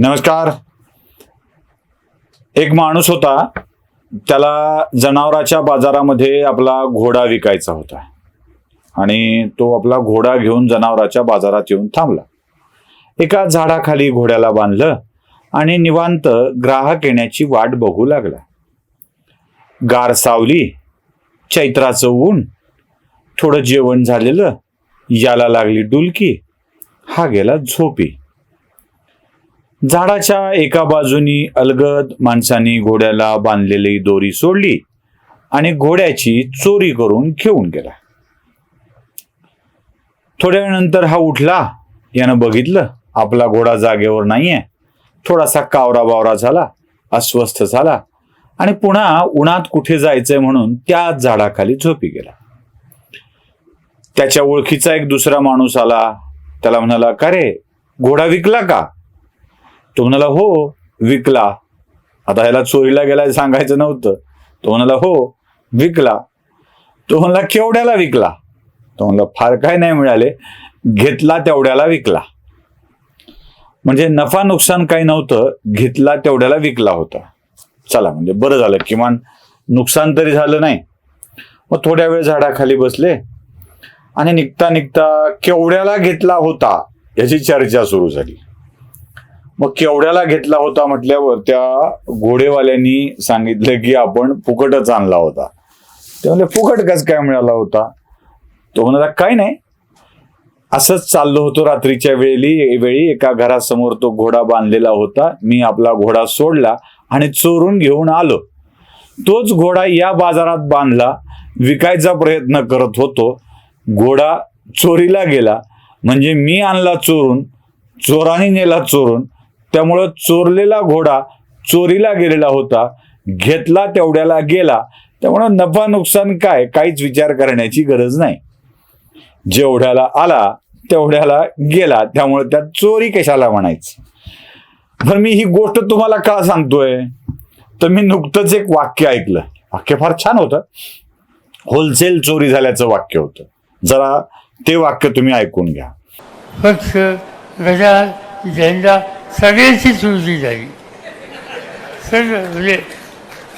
नमस्कार. एक माणूस होता त्याला जनावराच्या बाजारामध्ये आपला घोडा विकायचा होता. आणि तो आपला घोडा घेऊन जनावराच्या बाजारात येऊन थांबला. एका झाडाखाली घोड्याला बांधलं आणि निवांत ग्राहक येण्याची वाट बघू लागला. गार सावली चैत्राचं ऊन थोडं जेवण झालेलं याला लागली डुलकी हा गेला झोपी. झाडाच्या एका बाजूनी अलगद माणसाने घोड्याला बांधलेली दोरी सोडली आणि घोड्याची चोरी करून घेऊन गेला. थोड्या वेळानंतर हा उठला. यानं बघितलं आपला घोडा जागेवर नाहीये. थोडासा कावरा बावरा झाला अस्वस्थ झाला आणि पुन्हा उन्हात कुठे जायचंय म्हणून त्याच झाडाखाली झोपी गेला. त्याच्या ओळखीचा एक दुसरा माणूस आला. त्याला म्हणाला का रे घोडा विकला का? तो म्हणाला हो विकला. आता ह्याला चोरीला गेलाय सांगायचं नव्हतं. तो म्हणाला हो विकला. तो म्हणला केवढ्याला विकला? तो म्हणला फार काय नाही मिळाले. घेतला तेवढ्याला विकला. म्हणजे नफा नुकसान काही नव्हतं घेतला तेवढ्याला विकला होता. चला म्हणजे बरं झालं किमान नुकसान तरी झालं नाही. मग थोड्या वेळ झाडाखाली बसले आणि निघता निघता केवढ्याला घेतला होता याची चर्चा सुरू झाली. मग केवढ्याला घेतला होता म्हटल्यावर त्या घोडेवाल्यांनी सांगितलं की आपण फुकटच आणला होता. ते म्हणजे फुकट कस काय मिळाला होता? तो म्हणाला काय नाही. असंच चाललो होतो रात्रीच्या वेळी वेळी एका घरासमोर तो घोडा बांधलेला होता. मी आपला घोडा सोडला आणि चोरून घेऊन आलो. तोच घोडा या बाजारात बांधला. विकायचा प्रयत्न करत होतो. घोडा चोरीला गेला. म्हणजे मी आणला चोरून चोराने नेला चोरून त्यामुळं चोरलेला घोडा चोरीला गेलेला होता घेतला तेवढ्याला गेला. त्यामुळं नफा नुकसान काय काहीच विचार करण्याची गरज नाही. जेवढ्याला आला तेवढ्याला गेला. त्यामुळे त्यात चोरी कशाला म्हणायची? पण मी ही गोष्ट तुम्हाला का सांगतोय? तर मी नुकतंच एक वाक्य ऐकलं. वाक्य फार छान होतं. होलसेल चोरी झाल्याचं वाक्य होतं. जरा ते वाक्य तुम्ही ऐकून घ्या. पक्ष गजा झेंडा सगळ्यांची चोरी झाली. सगळं म्हणजे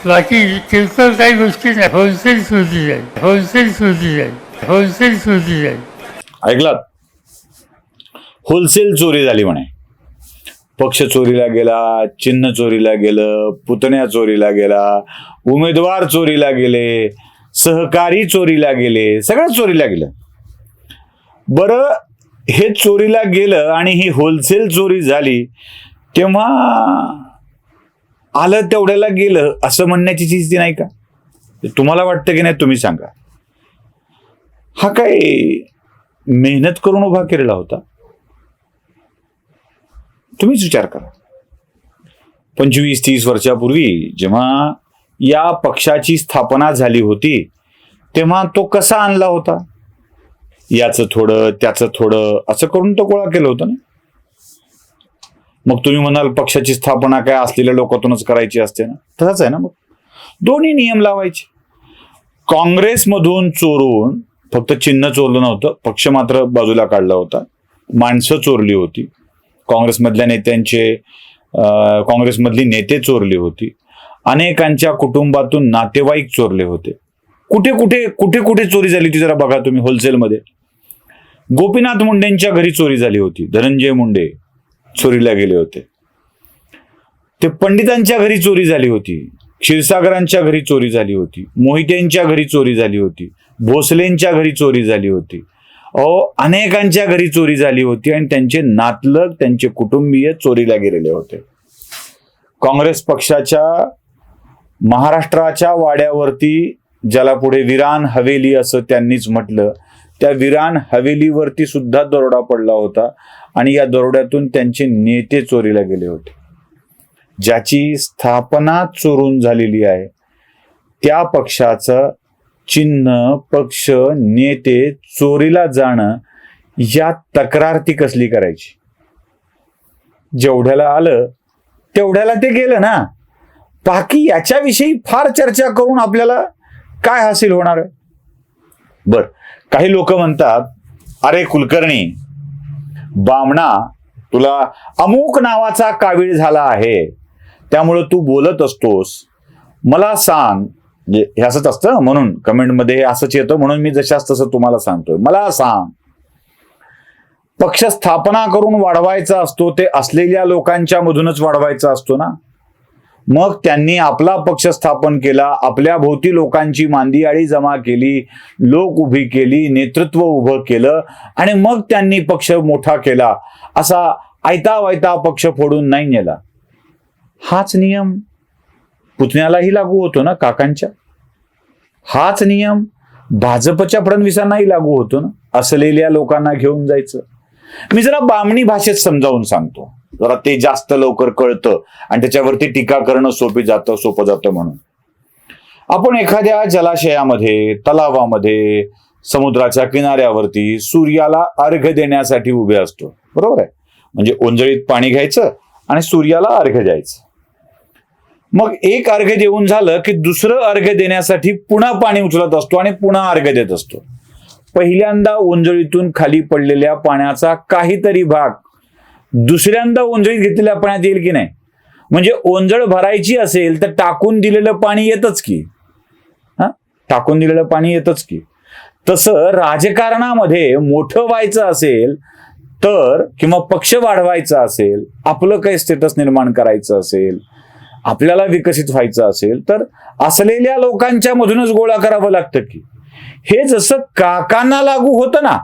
बाकी किरकोळ काही गोष्टी नाही. होलसेल सुरती झाली. होलसेल सुरती झाली. होलसेल सुरती झाली. ऐकलात? होलसेल चोरी झाली म्हणे. पक्ष चोरीला गेला चिन्ह चोरीला गेलं पुतण्या चोरीला गेला उमेदवार चोरीला गेले सहकारी चोरीला गेले सगळं चोरीला गेलं. बरं हे चोरीला गेलं आणि ही होलसेल चोरी झाली तेव्हा आलं तेवढ्याला गेलं असं म्हणण्याची चीज ती नाही का? तुम्हाला वाटतं की नाही तुम्ही सांगा. हा काय मेहनत करून उभा केलेला होता? तुम्हीच विचार करा. पंचवीस तीस वर्षापूर्वी जेव्हा या पक्षाची स्थापना झाली होती तेव्हा तो कसा आणला होता? याचं थोडं त्याचं थोडं असं करून तो गोळा केलं होतं ना? मग तुम्ही म्हणाल पक्षाची स्थापना काय असलेल्या लोकातूनच करायची असते ना? तसंच आहे ना मग. दोन्ही नियम लावायचे. काँग्रेसमधून चोरून फक्त चिन्ह चोरलं नव्हतं पक्ष मात्र बाजूला काढला होता. माणसं चोरली होती. काँग्रेसमधल्या नेत्यांचे काँग्रेसमधली नेते चोरली होती. अनेकांच्या कुटुंबातून नातेवाईक चोरले होते. कुठे कुठे कुठे कुठे चोरी झाली होती जरा बघा तुम्ही होलसेलमध्ये. गोपीनाथ मुंडेंच्या घरी चोरी झाली होती. धनंजय मुंडे चोरीला गेले होते. ते पंडितांच्या घरी चोरी झाली होती. क्षीरसागरांच्या घरी चोरी झाली होती. मोहितेंच्या घरी चोरी झाली होती. भोसलेंच्या घरी चोरी झाली होती. अहो अनेकांच्या घरी चोरी झाली होती आणि त्यांचे नातलग त्यांचे कुटुंबीय चोरीला गेलेले होते. काँग्रेस पक्षाच्या महाराष्ट्राच्या वाड्यावरती ज्याला पुढे विरान हवेली असं त्यांनीच म्हटलं त्या विरान हवेलीवरती सुद्धा दरोडा पडला होता आणि या दरोड्यातून त्यांचे नेते चोरीला गेले होते. ज्याची स्थापना चोरून झालेली आहे त्या पक्षाचं चिन्ह पक्ष नेते चोरीला जाणं या तक्रार ती कसली करायची? जेवढ्याला आलं तेवढ्याला ते गेलं ना. बाकी याच्याविषयी फार चर्चा करून आपल्याला काय हासिल होणार आहे? बर काही लोक म्हणतात अरे कुलकर्णी बामणा तुला अमुक नावाचा कावीळ झाला आहे. त्यामुळं तू बोलत असतोस. मला सांग. म्हणजे हे असंच असतं म्हणून कमेंटमध्ये असंच येतं म्हणून मी जशाच तसं तुम्हाला सांगतोय. मला सांग पक्ष स्थापना करून वाढवायचा असतो ते असलेल्या लोकांच्या मधूनच वाढवायचा असतो ना? मग त्यांनी आपला पक्ष स्थापन केला आपल्या भोवती लोकांची मांदियाळी जमा केली लोक उभी केली नेतृत्व उभं केलं आणि मग त्यांनी पक्ष मोठा केला. असा आयता वायता पक्ष फोडून नाही नेला. हाच नियम पुतण्यालाही लागू होतो ना काकांच्या? हाच नियम भाजपच्या फडणवीसांनाही लागू होतो ना असलेल्या लोकांना घेऊन जायचं. मी जरा बामणी भाषेत समजावून सांगतो. जरा ते जास्त लवकर कळतं आणि त्याच्यावरती टीका करणं सोपी जातं सोपं जातं म्हणून. आपण एखाद्या जलाशयामध्ये तलावामध्ये समुद्राच्या किनाऱ्यावरती सूर्याला अर्घ देण्यासाठी उभे असतो. बरोबर आहे? म्हणजे ओंजळीत पाणी घ्यायचं आणि सूर्याला अर्घ द्यायचं. मग एक अर्घ देऊन झालं की दुसरं अर्घ देण्यासाठी पुन्हा पाणी उचलत असतो आणि पुन्हा अर्घ देत असतो. पहिल्यांदा ओंजळीतून खाली पडलेल्या पाण्याचा काहीतरी भाग दुसऱ्यांदा ओंजळीत घेतलेल्या पाण्यात येईल की नाही? म्हणजे ओंजळ भरायची असेल तर टाकून दिलेलं पाणी येतच की. हा? टाकून दिलेलं पाणी येतच की. तसं राजकारणामध्ये मोठं व्हायचं असेल तर किंवा पक्ष वाढवायचा असेल आपलं काही स्टेटस निर्माण करायचं असेल आपल्याला विकसित व्हायचं असेल तर असलेल्या लोकांच्या मधूनच गोळा करावं लागतं की. हे जसं काकांना लागू होतं ना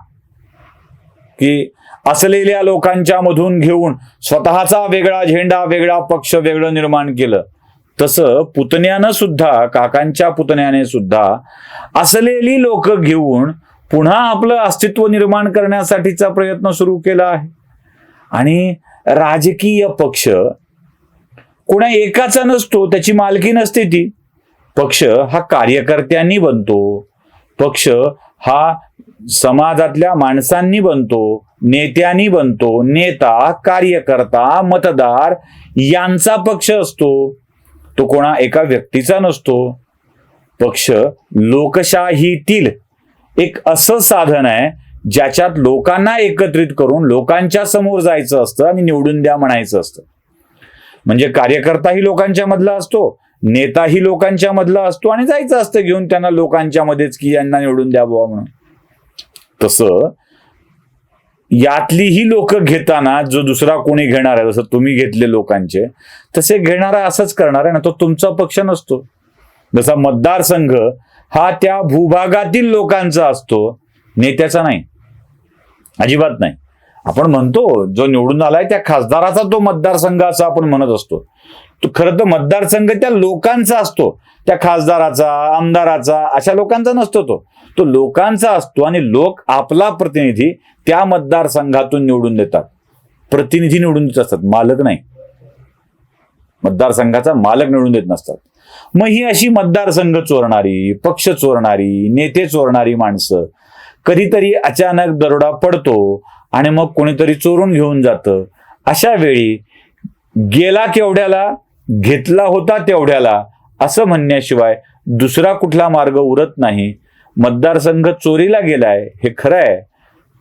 की असलेल्या लोकांच्या मधून घेऊन स्वतःचा वेगळा झेंडा वेगळा पक्ष वेगळं निर्माण केलं. तसं पुतण्यानं सुद्धा काकांच्या पुतण्याने सुद्धा असलेली लोक घेऊन पुन्हा आपलं अस्तित्व निर्माण करण्यासाठीचा प्रयत्न सुरू केला आहे. आणि राजकीय पक्ष कोणा एकाचा नसतो त्याची मालकी नसते ती. पक्ष हा कार्यकर्त्यांनी बनतो. पक्ष हा समाजातल्या माणसांनी बनतो नेत्यांनी बनतो नेता कार्यकर्ता मतदार यांचा पक्ष असतो. तो कोणा एका व्यक्तीचा नसतो. पक्ष लोकशाहीतील एक असं साधन आहे ज्याच्यात लोकांना एकत्रित करून लोकांच्या समोर जायचं असतं आणि निवडून द्या म्हणायचं असतं. म्हणजे कार्यकर्ताही लोकांच्या मधला असतो नेताही लोकांच्या मधला असतो आणि जायचं असतं घेऊन त्यांना लोकांच्या मध्येच की यांना निवडून द्या बुवा म्हणून. तसं यातलीही लोक घेताना जो दुसरा कोणी घेणार आहे जसं तुम्ही घेतले लोकांचे तसे घेणारा असंच करणार आहे ना तो तुमचा पक्ष नसतो. जसा मतदारसंघ हा त्या भूभागातील लोकांचा असतो नेत्याचा नाही. अजिबात नाही. आपण म्हणतो जो निवडून आलाय त्या खासदाराचा तो मतदारसंघ असं आपण म्हणत असतो. खर खरं तर मतदारसंघ त्या लोकांचा असतो. त्या खासदाराचा आमदाराचा अशा लोकांचा नसतो तो. तो लोकांचा असतो आणि लोक आपला प्रतिनिधी त्या मतदारसंघातून निवडून देतात. प्रतिनिधी निवडून देत असतात मालक नाही. मतदारसंघाचा मालक निवडून देत नसतात. मग ही अशी मतदारसंघ चोरणारी पक्ष चोरणारी नेते चोरणारी माणसं कधीतरी अचानक दरोडा पडतो आणि मग कोणीतरी चोरून घेऊन जातं. अशा वेळी गेला केवढ्याला घेतला होता तेवढ्याला असं म्हणण्याशिवाय दुसरा कुठला मार्ग उरत नाही. मतदारसंघ चोरीला गेलाय हे खरं आहे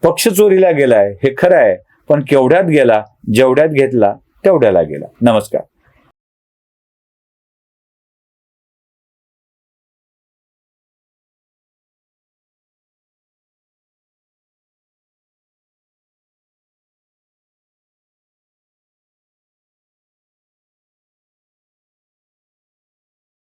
पक्ष चोरीला गेलाय हे खरं आहे पण केवढ्यात गेला जेवढ्यात घेतला तेवढ्याला गेला. नमस्कार.